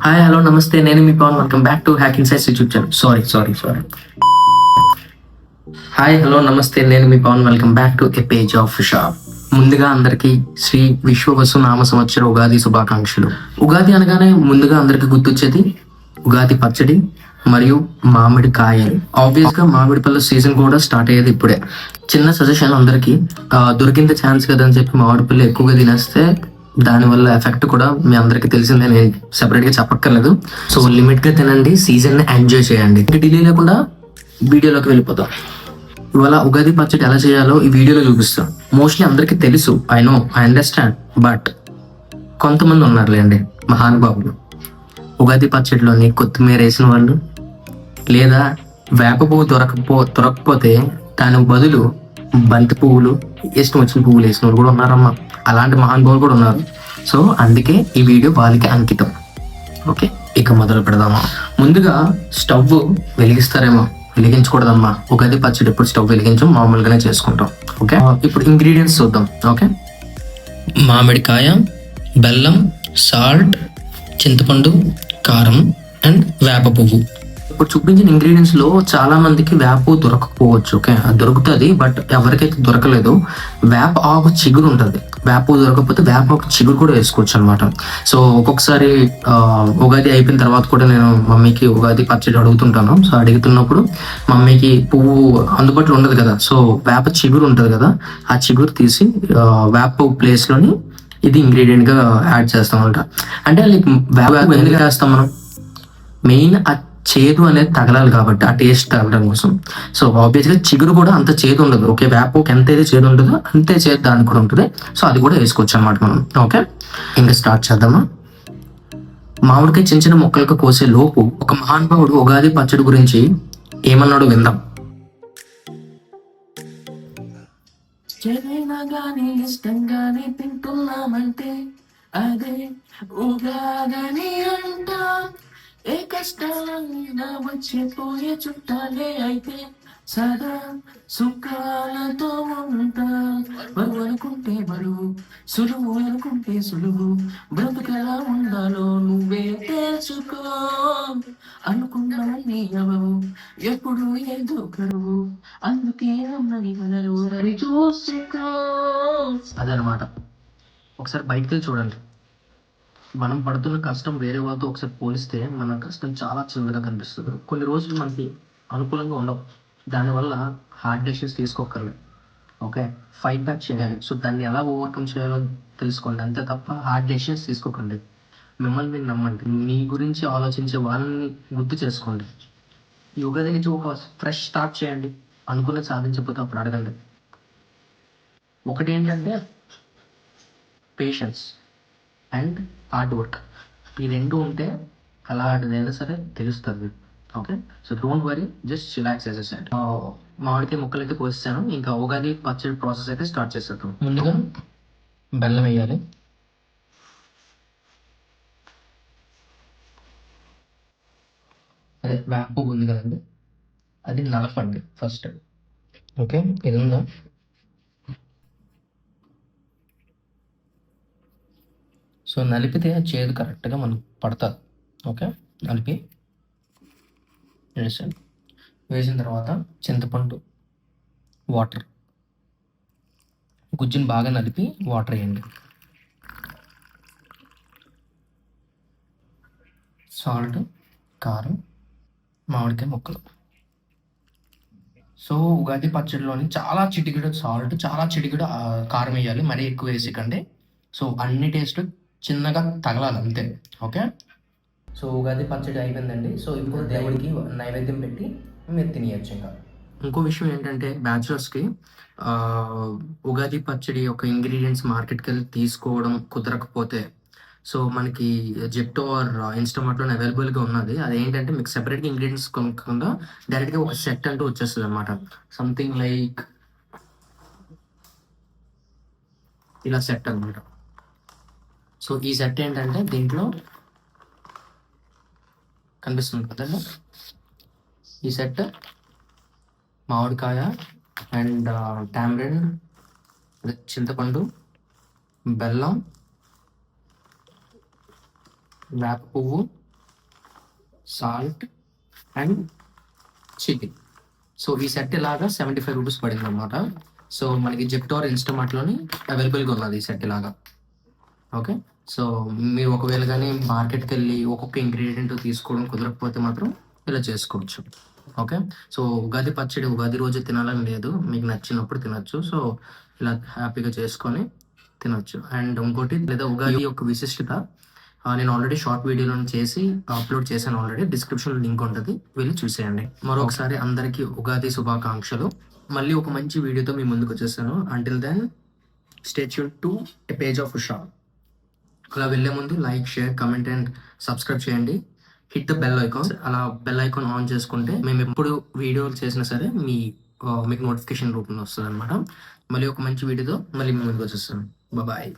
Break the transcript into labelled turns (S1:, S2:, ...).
S1: Hi hello నమస్తే నేను మీ Pawan. Welcome back to hacking science YouTube channel sorry sorry sorry hi hello నమస్తే నేను మీ Pawan. Welcome back to a page of shop ముందుగా అందరికీ శ్రీ విశ్వవసు నామ సంవత్సర ఉగాది శుభాకాంక్షలు. ఉగాది అనగానే ముందుగా అందరికి గుర్తొచ్చేది ఉగాది పచ్చడి మరియు మామిడి కాయలు. ఆబ్వియస్గా మామిడి పళ్ళ సీజన్ కూడా స్టార్ట్ అయ్యేది ఇప్పుడే. చిన్న సజెషన్ అందరికి దొరికింత ఛాన్స్ కదా అని చెప్పి మామిడి పళ్ళు ఎక్కువగా తినేస్తే దాని వల్ల ఎఫెక్ట్ కూడా మీ అందరికి తెలిసిందే నేను సెపరేట్గా చెప్పక్కర్లేదు. సో లిమిట్గా తినండి సీజన్ ఎంజాయ్ చేయండి. డిలే లేకుండా వీడియోలోకి వెళ్ళిపోతాం ఇవాళ ఉగాది పచ్చడి ఎలా చేయాలో ఈ వీడియోలో చూపిస్తాం. మోస్ట్లీ అందరికీ తెలుసు I know I understand but కొంతమంది ఉన్నారులేండి మహానుభావులు ఉగాది పచ్చడిలోని కొత్తిమీర వేసిన వాళ్ళు లేదా వేప పువ్వు దొరకపో దొరకకపోతే దానికి బదులు బంతి పువ్వులు ఇష్టం వచ్చిన పువ్వులు వేసిన వాళ్ళు కూడా ఉన్నారమ్మా. అలాంటి మహానుభావులు కూడా ఉన్నారు. సో అందుకే ఈ వీడియో వాళ్ళకి అంకితం. ఓకే? ఇక మొదలు పెడదామా? ముందుగా స్టవ్ వెలిగిస్తారేమో? వెలిగించకూడదమ్మా. ఉగాది పచ్చడి ఎప్పుడు స్టవ్ వెలిగించం? మామూలుగానే చేసుకుంటాం. ఓకే? ఇప్పుడు ఇంగ్రీడియంట్స్ చూద్దాం. ఓకే? మామిడికాయ బెల్లం సాల్ట్ చింతపండు కారం అండ్ వేప పువ్వు. ఇప్పుడు చూపించిన ఇంగ్రీడియంట్స్లో చాలా మందికి వేప దొరకకపోవచ్చు ఓకే అది దొరుకుతుంది బట్ ఎవరికైతే దొరకలేదు వేప ఆకు చిగురు ఉంటుంది. వేప దొరకకపోతే వేప ఆకు చిగురు కూడా వేసుకోవచ్చు అనమాట సో ఒక్కొక్కసారి ఉగాది అయిపోయిన తర్వాత కూడా నేను మమ్మీకి ఉగాది పచ్చడి అడుగుతుంటాను. సో అడుగుతున్నప్పుడు మమ్మీకి పువ్వు అందుబాటులో ఉండదు కదా సో వేప చిగురు ఉంటుంది కదా ఆ చిగురు తీసి వేప ప్లేస్లోని ప్లేస్లోని ఇది ఇంగ్రీడియంట్గా యాడ్ చేస్తాం అనమాట అంటే లైక్ వేప ఎందుకు వేస్తాం మనం? మెయిన్ చేదు అనేది తగలాలి కాబట్టి ఆ టేస్ట్ తగలడం కోసం. సో ఆబ్వియస్గా చిగురు కూడా అంత చేదు ఉండదు. ఓకే వేపకు ఎంత అయితే చేదు ఉంటుందో అంతే చేదు దానికి కూడా ఉంటుంది. సో అది కూడా వేసుకోవచ్చు అనమాట మనం. ఓకే ఇంకా స్టార్ట్ చేద్దామా? మామిడికాయ చిన్న చిన్న మొక్కలకు కోసే లోపు ఒక మహానుభావుడు ఉగాది పచ్చడి గురించి ఏమన్నాడు విందాం. ఏదైనా గానీ ఇష్టంగానే తింటున్నామంటే అదే ఉగాదని అంటాం. ఏ కష్టాలైనా మర్చిపోయే చుట్టాలే అయితే సదా సుఖాలతో ఉంటా. బరువు అనుకుంటే బరువు సులువు అనుకుంటే సులువు. బ్రతుకెలా ఉండాలో నువ్వే తెలుసుకో. అనుకున్నవన్నీ అవవు ఎప్పుడు ఏదో కరువు. అందుకే ఉన్నది వదలు మరి చూసుకో. అదనమాట ఒకసారి బయటకు వెళ్ళి చూడండి. మనం పడుతున్న కష్టం వేరే వాళ్ళతో ఒకసారి పోలిస్తే మన కష్టం చాలా చిన్నగా కనిపిస్తుంది. కొన్ని రోజులు మనకి అనుకూలంగా ఉండవు. దానివల్ల హార్డ్ డెసిషన్స్ తీసుకోకర్లేదు ఓకే ఫైట్ బ్యాక్ చేయాలి. సో దాన్ని ఎలా ఓవర్కమ్ చేయాలో తెలుసుకోండి. అంతే తప్ప హార్డ్ డెసిషన్స్ తీసుకోకండి. మిమ్మల్ని మీరు నమ్మండి. మీ గురించి ఆలోచించే వాళ్ళని గుర్తు చేసుకోండి. యుగాది నుంచి ఒక ఫ్రెష్ స్టార్ట్ చేయండి. అనుకున్న సాధించకపోతే అప్పుడు అడగండి. ఒకటి ఏంటంటే పేషెన్స్ అండ్ హార్డ్ వర్క్ ఈ రెండు ఉంటే అలా ఏదైనా సరే తెలుస్తుంది. Okay so don't worry just relax as set మామిడికాయ ముక్కలు అయితే కోసాను ఇంకా ఉగాది పచ్చడి ప్రాసెస్ అయితే స్టార్ట్ చేసేద్దాం. ముందుగా బెల్లం వేయాలి. అదే వేప ఉంది కదండి. అది నలపండి ఫస్ట్ ఓకే ఇది ఉందా సో నలిపితే ఆ చేదు కరెక్ట్గా మనకు పడుతుంది. ఓకే? నలిపి. వేసాను వేసిన తర్వాత చింతపండు వాటర్. గుజ్జుని బాగా నలిపి వాటర్ వేయండి. సాల్ట్ కారం మామిడికాయ ముక్కలు. సో ఉగాది పచ్చడిలోని చాలా చిటికెడు సాల్ట్ చాలా చిటికెడు కారం వేయాలి. మరీ ఎక్కువ వేసికండి. సో అన్ని టేస్ట్ చిన్నగా తగలాలి అంతే. ఓకే? సో ఉగాది పచ్చడి అయిపోయిందండి. సో ఇప్పుడు దేవుడికి నైవేద్యం పెట్టి మీరు తినేయచ్చు ఇంకా. ఇంకో విషయం ఏంటంటే బ్యాచులర్స్కి ఉగాది పచ్చడి యొక్క ఇంగ్రీడియంట్స్ మార్కెట్కి వెళ్ళి తీసుకోవడం కుదరకపోతే సో మనకి జెప్టో ఆర్ ఇన్స్టామార్ట్లోనే అవైలబుల్గా ఉన్నది. అదేంటంటే మీకు సెపరేట్గా ఇంగ్రీడియంట్స్ కొనుక్కుండా డైరెక్ట్గా ఒక సెట్ అంటూ వచ్చేస్తుంది అనమాట సంథింగ్ లైక్ ఇలా సెట్ అనమాట సో ఈ సెట్ ఏంటంటే దీంట్లో కనిపిస్తుంది కదండి. ఈ సెట్ మామిడికాయ అండ్ టామరిన్ చింతపండు బెల్లం వేప పువ్వు సాల్ట్ అండ్ చికెన్. సో ఈ సెట్ ఇలాగా సెవెంటీ ఫైవ్ రూపీస్ పడింది అనమాట సో మనకి జెప్టోర్ ఇన్స్టమార్ట్లోని అవైలబుల్గా ఉన్నది ఈ సెట్ ఇలాగా. ఓకే? సో మీరు ఒకవేళ కానీ మార్కెట్కి వెళ్ళి ఒక్కొక్క ఇంగ్రీడియంట్ తీసుకోవడం కుదరకపోతే మాత్రం ఇలా చేసుకోవచ్చు. ఓకే సో ఉగాది పచ్చడి ఉగాది రోజు తినాలని లేదు. మీకు నచ్చినప్పుడు తినొచ్చు. సో ఇలా హ్యాపీగా చేసుకొని తినొచ్చు. అండ్ ఇంకోటి లేదా ఉగాది యొక్క విశిష్టత నేను ఆల్రెడీ షార్ట్ వీడియోలో చేసి అప్లోడ్ చేశాను ఆల్రెడీ డిస్క్రిప్షన్ లింక్ ఉంటుంది. వెళ్ళి చూసేయండి. మరొకసారి అందరికీ ఉగాది శుభాకాంక్షలు. మళ్ళీ ఒక మంచి వీడియోతో మీ ముందుకు వచ్చేసాను until then stay tuned to a page of shop అలా వెళ్ళే ముందు like share comment and subscribe చేయండి. Hit the bell icon. అలా బెల్ ఐకాన్ ఆన్ చేసుకుంటే మేము ఎప్పుడు వీడియోలు చేసినా సరే మీ మీకు నోటిఫికేషన్ రూపంలో వస్తుంది అనమాట మళ్ళీ ఒక మంచి వీడియోతో మళ్ళీ మీ ముందుకు వచ్చేస్తాను. బాయ్